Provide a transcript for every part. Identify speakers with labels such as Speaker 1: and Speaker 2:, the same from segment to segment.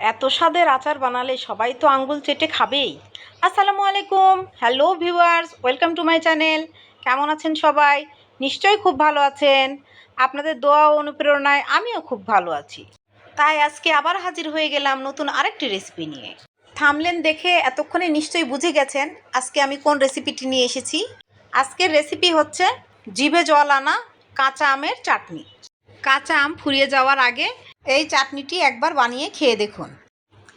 Speaker 1: এত স্বাদের আচার বানালে সবাই তো আঙ্গুল চেটে খাবেই। আসসালামু আলাইকুম। Hello viewers welcome to my channel কেমন আছেন সবাই? নিশ্চয়ই খুব ভালো আছেন। আপনাদের দোয়া অনুপ্রেরণায় আমিও খুব ভালো আছি। তাই আজকে আবার হাজির হয়ে গেলাম নতুন আরেকটি রেসিপি নিয়ে। থামলেন দেখে এতক্ষণে নিশ্চয়ই বুঝে গেছেন আজকে আমি কোন রেসিপিটি নিয়ে এসেছি। আজকের রেসিপি হচ্ছে জিভে জল আনা কাঁচা আমের চাটনি। কাঁচা আম ফুরিয়ে যাওয়ার আগে এই চাটনিটি একবার বানিয়ে খেয়ে দেখুন।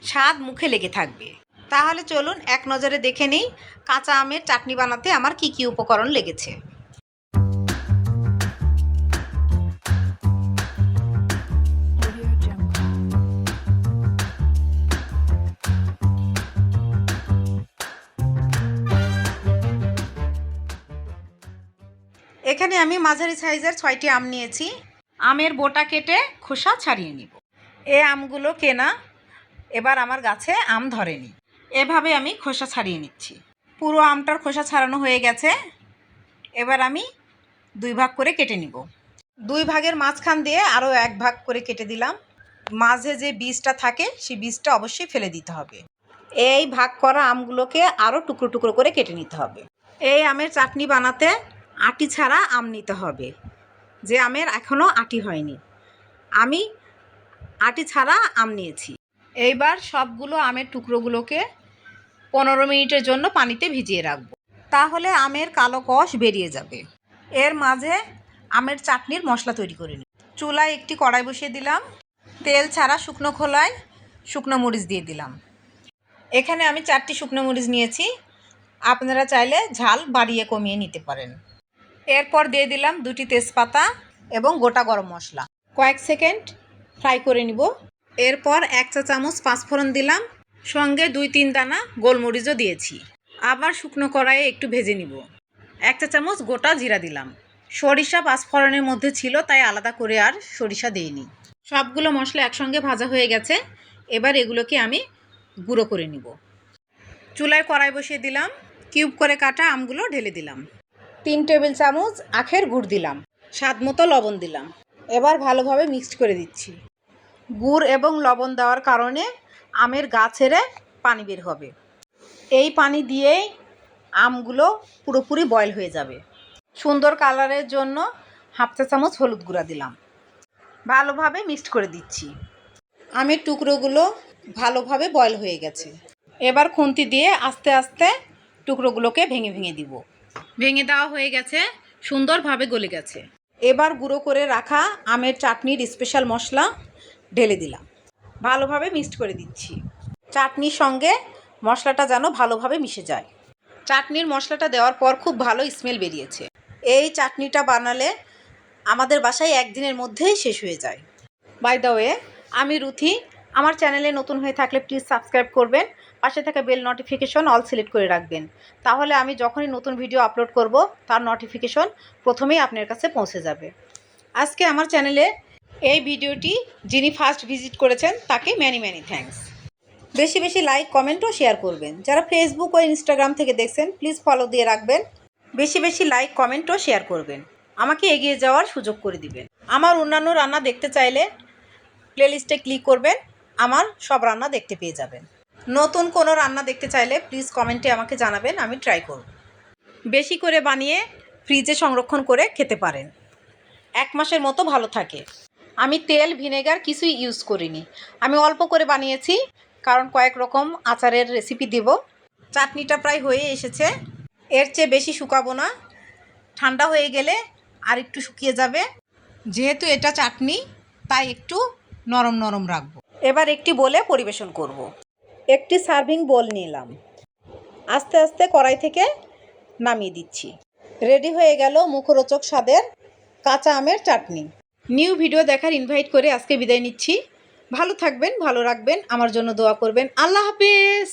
Speaker 1: স্বাদ মুখে লেগে থাকবে। তাহলে চলুন এক নজরে দেখে নিই কাঁচা আমের চাটনি বানাতে আমার কি কি উপকরণ লেগেছে। এখানে আমি মাঝারি সাইজের ছয়টি আম নিয়েছি। আমের বোটা কেটে খোসা ছাড়িয়ে নিব। এই আমগুলো কেনা, এবার আমার গাছে আম ধরেনি। এভাবে আমি খোসা ছাড়িয়ে নিচ্ছি। পুরো আমটার খোসা ছাড়ানো হয়ে গেছে। এবার আমি দুই ভাগ করে কেটে নিব। দুই ভাগের মাঝখান দিয়ে আরও এক ভাগ করে কেটে দিলাম। মাঝে যে বীজটা থাকে, সেই বীজটা অবশ্যই ফেলে দিতে হবে। এই ভাগ করা আমগুলোকে আরও টুকরো টুকরো করে কেটে নিতে হবে। এই আমের চাটনি বানাতে আটি ছাড়া আম নিতে হবে। যে আমের এখনও আটি হয়নি। আমি আটি ছাড়া আম নিয়েছি। এইবার সবগুলো আমের টুকরোগুলোকে পনেরো মিনিটের জন্য পানিতে ভিজিয়ে রাখব। তাহলে আমের কালো কষ বেরিয়ে যাবে। এর মাঝে আমের চাটনির মশলা তৈরি করে নিই। চুলায় একটি কড়াই বসিয়ে দিলাম। তেল ছাড়া শুকনো খোলায় শুকনো মরিচ দিয়ে দিলাম। এখানে আমি চারটি শুকনো মরিচ নিয়েছি। আপনারা চাইলে ঝাল বাড়িয়ে কমিয়ে নিতে পারেন। এরপর দিয়ে দিলাম দুটি তেজপাতা এবং গোটা গরম মশলা। কয়েক সেকেন্ড ফ্রাই করে নিব। এরপর এক চা চামচ পাঁচফোড়ন দিলাম। সঙ্গে দুই তিন দানা গোলমরিচও দিয়েছি। আবার শুকনো কড়াইয়ে একটু ভেজে নিব। এক চা চামচ গোটা জিরা দিলাম। সরিষা পাঁচফোড়নের মধ্যে ছিল, তাই আলাদা করে আর সরিষা দিইনি। সবগুলো মশলা একসঙ্গে ভাজা হয়ে গেছে। এবার এগুলোকে আমি গুঁড়ো করে নিব। চুলায় কড়াই বসিয়ে দিলাম। কিউব করে কাটা আমগুলো ঢেলে দিলাম। তিন টেবিল চামচ আখের গুড় দিলাম। স্বাদ মতো লবণ দিলাম। এবার ভালোভাবে মিক্সড করে দিচ্ছি। গুড় এবং লবণ দেওয়ার কারণে আমের গা ছেড়ে পানি বের হবে। এই পানি দিয়েই আমগুলো পুরোপুরি বয়েল হয়ে যাবে। সুন্দর কালারের জন্য হাফ চা চামচ হলুদ গুঁড়া দিলাম। ভালোভাবে মিক্সড করে দিচ্ছি। আমের টুকরোগুলো ভালোভাবে বয়েল হয়ে গেছে। এবার খুন্তি দিয়ে আস্তে আস্তে টুকরোগুলোকে ভেঙে ভেঙে দিব। ভেঙে দেওয়া হয়ে গেছে, সুন্দরভাবে গলে গেছে। এবার গুঁড়ো করে রাখা আমের চাটনির স্পেশাল মশলা ঢেলে দিলাম। ভালোভাবে মিক্সড করে দিচ্ছি। চাটনির সঙ্গে মশলাটা যেন ভালোভাবে মিশে যায়। চাটনির মশলাটা দেওয়ার পর খুব ভালো স্মেল বেরিয়েছে। এই চাটনিটা বানালে আমাদের বাসায় একদিনের মধ্যেই শেষ হয়ে যায়। বাই দ্য ওয়ে আমি রুথি আমার চ্যানেলে নতুন হয়ে থাকলে প্লিজ সাবস্ক্রাইব করবেন, পাশে থাকা বেল নোটিফিকেশন অল সিলেক্ট করে রাখবেন। তাহলে আমি যখনই নতুন ভিডিও আপলোড করব, তার নোটিফিকেশন প্রথমেই আপনার কাছে পৌঁছে যাবে। আজকে আমার চ্যানেলে এই ভিডিওটি যিনি ফার্স্ট ভিজিট করেছেন, তাকে ম্যানি ম্যানি থ্যাঙ্কস বেশি বেশি লাইক কমেন্ট ও শেয়ার করবেন। যারা ফেসবুক ও ইনস্টাগ্রাম থেকে দেখছেন প্লিজ ফলো দিয়ে রাখবেন। বেশি বেশি লাইক কমেন্ট ও শেয়ার করবেন। আমাকে এগিয়ে যাওয়ার সুযোগ করে দিবেন। আমার অন্যান্য রান্না দেখতে চাইলে প্লেলিস্টে ক্লিক করবেন। আমার সব রান্না দেখতে পেয়ে যাবেন। নতুন কোনো রান্না দেখতে চাইলে প্লিজ কমেন্টে আমাকে জানাবেন, আমি ট্রাই করব। বেশি করে বানিয়ে ফ্রিজে সংরক্ষণ করে খেতে পারেন। এক মাসের মতো ভালো থাকে। আমি তেল, ভিনেগার কিছুই ইউজ করিনি। আমি অল্প করে বানিয়েছি, কারণ কয়েক রকম আচারের রেসিপি দেব। চাটনিটা প্রায় হয়ে এসেছে। এর চেয়ে বেশি শুকাবো না। ঠান্ডা হয়ে গেলে আর একটু শুকিয়ে যাবে। যেহেতু এটা চাটনি, তাই একটু নরম নরম রাখব। এবার একটি বলে পরিবেশন করব। একটি সার্ভিং বোল নিলাম। আস্তে আস্তে কড়াই থেকে নামিয়ে দিচ্ছি। রেডি হয়ে গেল মুখরোচক স্বাদের কাঁচা আমের চাটনি। নিউ ভিডিও দেখার ইনভাইট করে আজকে বিদায় নিচ্ছি। ভালো থাকবেন, ভালো রাখবেন, আমার জন্য দোয়া করবেন। আল্লাহ হাফিজ!